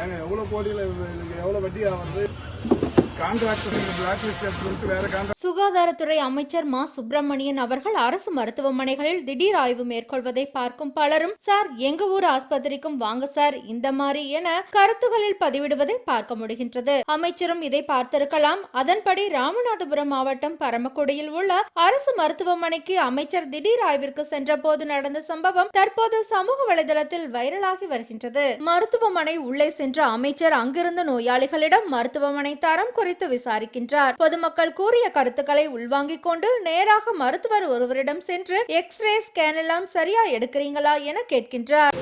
ஏங்க எவ்வளோ கோடியில் இதுக்கு எவ்வளோ வட்டி ஆகுது கான்ட்ராக்டர் பிளாக் லிஸ்ட் எடுத்துட்டு வேற கான்ட்ராக்ட் சுகாதாரத்துறை அமைச்சர் மா. சுப்பிரமணியன் அவர்கள் அரசு மருத்துவமனைகளில் திடீர் ஆய்வு மேற்கொள்வதை பார்க்கும் பலரும் சார் எங்க ஊர் ஆஸ்பத்திரிக்கும் வாங்க சார். இந்த மாதிரி என கருத்துகளில் பதிவிடுவதை பார்க்க முடிகின்றது. அமைச்சரும் இதை பார்த்திருக்கலாம். அதன்படி ராமநாதபுரம் மாவட்டம் பரமக்குடியில் உள்ள அரசு மருத்துவமனைக்கு அமைச்சர் திடீர் ஆய்விற்கு சென்ற போது நடந்த சம்பவம் தற்போது சமூக வலைதளத்தில் வைரலாகி வருகின்றது. மருத்துவமனை உள்ளே சென்ற அமைச்சர் அங்கிருந்த நோயாளிகளிடம் மருத்துவமனை தரம் குறித்து விசாரிக்கின்றார். பொதுமக்கள் கூறிய கருத்து கருத்துக்களை உள்வாங்கிக் கொண்டு நேராக மருத்துவர் ஒருவரிடம் சென்று எக்ஸ்ரே ஸ்கேன் எல்லாம் சரியா எடுக்கிறீங்களா என கேட்கின்றார்.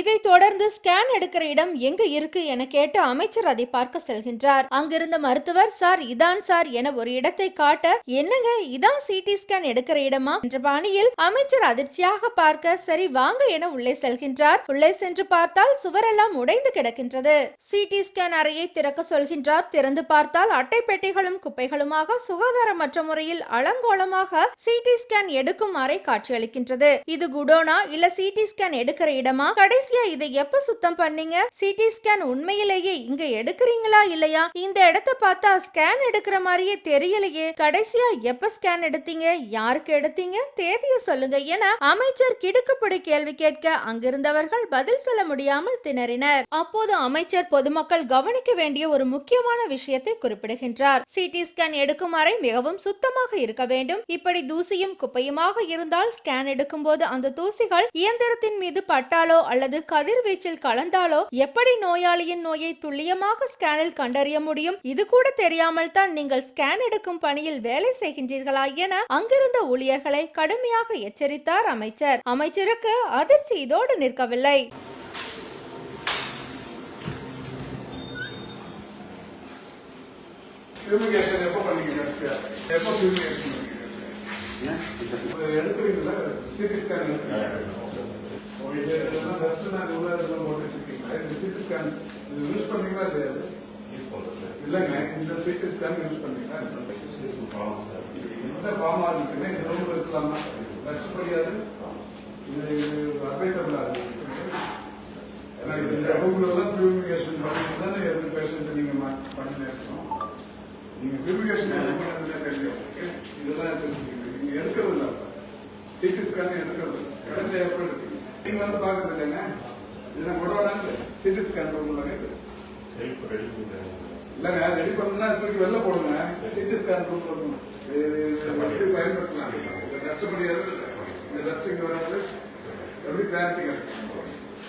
இதை தொடர்ந்து ஸ்கேன் எடுக்கிற இடம் எங்க இருக்கு என கேட்டு அமைச்சர் அதை பார்க்க செல்கின்றார். அங்கிருந்த மருத்துவர் சார் இதான் சார் என ஒரு இடத்தை காட்ட என்னங்க இதான் சிடி ஸ்கேன் எடுக்கிற இடமா? என்ற பாணியில் அமைச்சர் அதிர்ச்சியாக பார்க்க சரி வாங்க என உள்ளே செல்கின்றார். உள்ளே சென்று பார்த்தால் சுவரெல்லாம் உடைந்து கிடக்கின்றது. சிடி ஸ்கேன் அறையை திறக்க சொல்கின்றார். திறந்து பார்த்தால் அட்டை பெட்டிகளும் குப்பைகளுமாக சுகாதாரமற்ற முறையில் அலங்கோலமாக சிடி ஸ்கேன் எடுக்கும் அறை காட்சியளிக்கின்றது. இது குடோனா இல்ல சிடி ஸ்கேன் எடுக்கிற இடமா? கடைசியா இதை எப்ப சுத்தம் பண்ணீங்க? சிடி ஸ்கேன் உண்மையிலேயே இங்க எடுக்கிறீங்களா இல்லையா? இந்த இடத்த பார்த்தா ஸ்கேன் எடுக்கிற மாதிரியே தெரியலையே. கடைசியா எப்ப ஸ்கேன் எடுத்தீங்க? யாருக்கு எடுத்தீங்க? தேதிய சொல்லுங்க. என அமைச்சர் கிடுக்குப்படி கேள்வி கேட்க அங்கிருந்தவர்கள் பதில் சொல்ல முடியாமல் திணறினர். அப்போது அமைச்சர் பொதுமக்கள் கவனிக்க வேண்டிய ஒரு முக்கியமான விஷயத்தை குறிப்பிடுகின்றார். சிடி ஸ்கேன் எடுக்கும் அறை மிகவும் சுத்தமாக இருக்க வேண்டும். இப்படி தூசியும் குப்பையுமாக இருந்தால் ஸ்கேன் எடுக்கும்போது அந்த தூசிகள் இயந்திரத்தின் மீது பட்டாலோ அல்லது கதிர்வீச்சில் கலந்தாலோ எப்படி நோயாளியின் நோயை துல்லியமாக ஸ்கேனில் கண்டறிய முடியும்? இது கூட தெரியாமல் தான் நீங்கள் ஸ்கேன் எடுக்கும் பணியில் வேலை செய்கின்றீர்களா என அங்கிருந்த ஊழியர்களை கடுமையாக எச்சரித்தார் அமைச்சர். அமைச்சருக்கு அதிர்ச்சி இதோடு நிற்கவில்லை. எப்போ பண்ணிக்கிறீங்க எப்போ எடுக்கிறீங்களா சிடி ஸ்கேன் எடுக்கிறீங்க இது இதெல்லாம் டஸ்ட் நான் உள்ள இதெல்லாம் போட்டு வச்சிருக்கீங்களா? இந்த சிடி ஸ்கேன் இது யூஸ் பண்ணீங்களா இல்லையா இல்லைங்க இந்த சிடி ஸ்கேன் யூஸ் பண்ணீங்களா எந்த ஃபார்மா இருக்குன்னு இந்த ரூம் இருக்கலாமா? டஸ்ட் படியாது இது அட்வைசபிள் ஆகுது ஏன்னா இந்த ரூம்ல எல்லாம் ஃபியூமிகேஷன் பண்ணிட்டு தானே எந்த பேஷண்ட் நீங்க பண்ணிருக்கணும் நீங்க பியூரிஃபிகேஷன் என்ன பண்ணுறதுன்னு தெரியும் இதெல்லாம் தெரிஞ்சுக்கீங்க நீங்க எடுக்கிறது இல்லை சிடி ஸ்கேன் எடுக்கிறது இல்ல. கடைசி எப்போ எடுத்தீங்க நீங்க வந்து பார்க்கறது இல்லைங்க? இதெல்லாம் கொடவாடாங்க சிடி ஸ்கேன் ரூம்ல இல்லைங்க ரெடி பண்ணா தூக்கி வெளில போடுங்க. சிடி ஸ்கேன் ரூம் இருக்கும் இது இது எப்படி பயன்படுத்தலாம்? இந்த இந்த டஸ்ட் இங்க வராது. எப்படி கிளாரிட்டி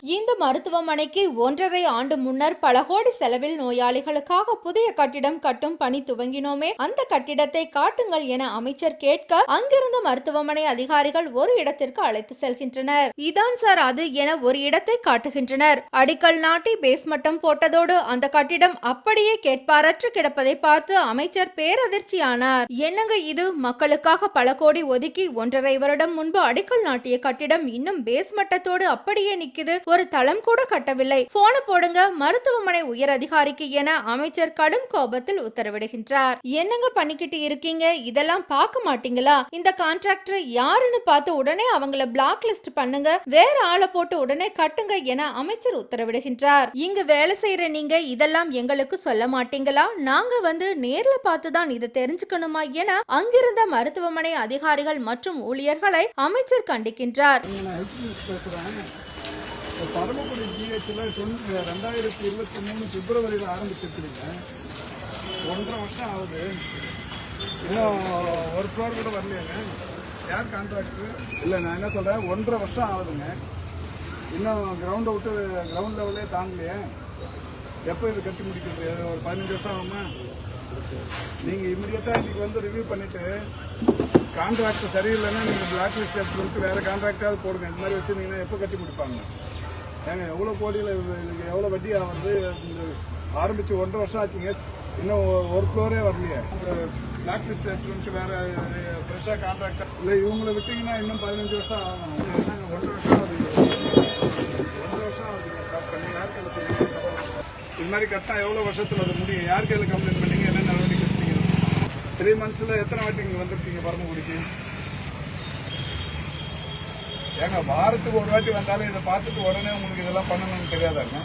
இந்த மருத்துவமனைக்கு ஒன்றரை ஆண்டு முன்னர் பல கோடி செலவில் நோயாளிகளுக்காக புதிய கட்டிடம் கட்டும் பணி துவங்கினோமே. அந்த கட்டிடத்தை காட்டுங்கள் என அமைச்சர் கேட்க அங்கிருந்த மருத்துவமனை அதிகாரிகள் ஒரு இடத்திற்கு அழைத்து செல்கின்றனர். இதான் சார் அது என ஒரு இடத்தை காட்டுகின்றனர். அடிக்கல் நாட்டி பேஸ்மட்டம் போட்டதோடு அந்த கட்டிடம் அப்படியே கேட்பாரற்று கிடப்பதை பார்த்து அமைச்சர் பேரதிர்ச்சியானார். என்னங்க இது? மக்களுக்காக பல கோடி ஒதுக்கி ஒன்றரை வருடம் முன்பு அடிக்கல் நாட்டிய கட்டிடம் இன்னும் பேஸ் மட்டத்தோடு அப்படியே நிக்குது. ஒரு தளம் கூட கட்டவில்லை. போன போடுங்க மருத்துவமனை உயர் அதிகாரிக்கு என அமைச்சர் கடும் கோபத்தில் உத்தரவிடுகின்றார். என்னங்க பண்ணிக்கிட்டு இருக்கீங்க? இதெல்லாம் பார்க்க மாட்டீங்களா? இந்த கான்ட்ராக்டர் யாருன்னு பார்த்து உடனே அவங்கள பிளாக் லிஸ்ட் பண்ணுங்க. வேற ஆளை போட்டு உடனே கட்டுங்க என அமைச்சர் உத்தரவிடுகின்றார். இங்கு வேலை செய்யற நீங்க இதெல்லாம் எங்களுக்கு சொல்ல மாட்டீங்களா? நாங்க வந்து நேர்ல பார்த்து தான் இதை தெரிஞ்சுக்கணுமா என அங்கிருந்த மருத்துவமனை அதிகாரிகள் மற்றும் ஊழியர்களை அமைச்சர் கண்டிக்கின்றார். பரமக்குடி ஜிஹெச்சில் டுவெண்ட்டி ரெண்டாயிரத்தி இருபத்தி மூணு பிப்ரவரியில் ஆரம்பிச்சிருக்கிறீங்க. ஒன்றரை வருஷம் ஆகுது. இன்னும் ஒரு ஃப்ளோர் கூட வரலையாங்க? யார் கான்ட்ராக்டரு இல்லை நான் என்ன சொல்கிறேன் ஒன்றரை வருஷம் ஆகுதுங்க. இன்னும் கிரவுண்டை விட்டு கிரவுண்ட் லெவலே தாங்கலையே. எப்போ இது கட்டி முடிக்கிறது? ஒரு பதினஞ்சு வருஷம் ஆகுமா? நீங்கள் இமிடியேட்டாக இன்னைக்கு வந்து ரிவ்யூ பண்ணிவிட்டு கான்ட்ராக்ட் சரியில்லைன்னா நீங்கள் பிளாக் லிஸ்ட் எடுத்துட்டு வேறு கான்ட்ராக்டாவது போடுங்க. இந்த மாதிரி வச்சுருந்தீங்கன்னா எப்போ கட்டி முடிப்பாங்க? ஏங்க எவ்வளோ கோடியில் இதுக்கு எவ்வளோ வட்டி ஆகுது இந்த ஆரம்பித்து ஒன்றரை வருஷம் ஆச்சுங்க. இன்னும் ஒரு ஃப்ளோரே வரலையே. பிளாக் லிஸ்ட் எடுத்துக்கிட்டு வேறு ஃப்ரெஷ்ஷாக கான்ட்ராக்டர் இல்லை இவங்களை விட்டிங்கன்னா இன்னும் பதினஞ்சு வருஷம் ஆகும் ஒன்றரை வருஷம் ஆகுது. ஒன்றரை வருஷம் ஆகுதுங்க ஸ்டார்ட் பண்ணி யார் கையில் இது மாதிரி கரெக்டாக எவ்வளோ வருஷத்தில் அது முடியும்? யார் கையில் கம்ப்ளைண்ட் பண்ணீங்க? என்ன நடவடிக்கை எடுத்தீங்க? த்ரீ மந்த்ஸில் எத்தனை வாட்டி இங்கே வந்திருக்கீங்க? பரமக்குடிக்கு? ஏங்க வாரத்துக்கு ஒரு வாட்டி வந்தாலும் இதை பார்த்துட்டு உடனே உங்களுக்கு இதெல்லாம் பண்ணணும்னு தெரியாதாங்க?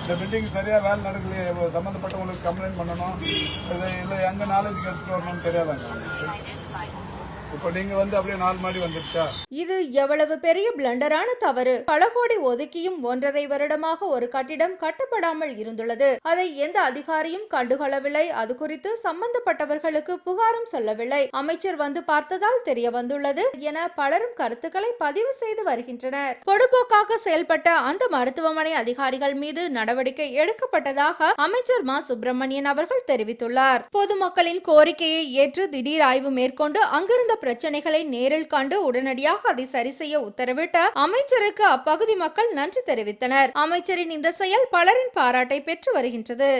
இந்த பில்டிங் சரியாக வேலை நடக்கலையே சம்மந்தப்பட்டவங்களுக்கு கம்ப்ளைண்ட் பண்ணணும் இது இல்லை எங்க நாலேஜ் எடுத்துகிட்டு வரணும்னு தெரியாதாங்க? இப்போ நீங்க வந்து அப்படியே நாலு மாடி வந்துருச்சா? இது எவ்வளவு பெரிய பிளண்டரான தவறு. பல கோடி ஒதுக்கியும் ஒன்றரை வருடமாக ஒரு கட்டிடம் கட்டப்படாமல் இருந்துள்ளது. அதை எந்த அதிகாரியும் கண்டுகொள்ளவில்லை. அது குறித்து சம்பந்தப்பட்டவர்களுக்கு புகாரும் சொல்லவில்லை. அமைச்சர் வந்து பார்த்ததால் தெரிய வந்துள்ளது என பலரும் கருத்துக்களை பதிவு செய்து வருகின்றனர். பொடுபோக்காக செயல்பட்ட அந்த மருத்துவமனை அதிகாரிகள் மீது நடவடிக்கை எடுக்கப்பட்டதாக அமைச்சர் மா. சுப்பிரமணியன் அவர்கள் தெரிவித்துள்ளார். பொதுமக்களின் கோரிக்கையை ஏற்று திடீர் ஆய்வு மேற்கொண்டு அங்கிருந்த பிரச்சனைகளை நேரில் கண்டு உடனடியாக அதை சரி செய்ய உத்தரவிட்ட அமைச்சருக்கு அப்பகுதி மக்கள் நன்றி தெரிவித்தனர். அமைச்சரின் இந்த செயல் பலரின் பாராட்டை பெற்று வருகின்றது.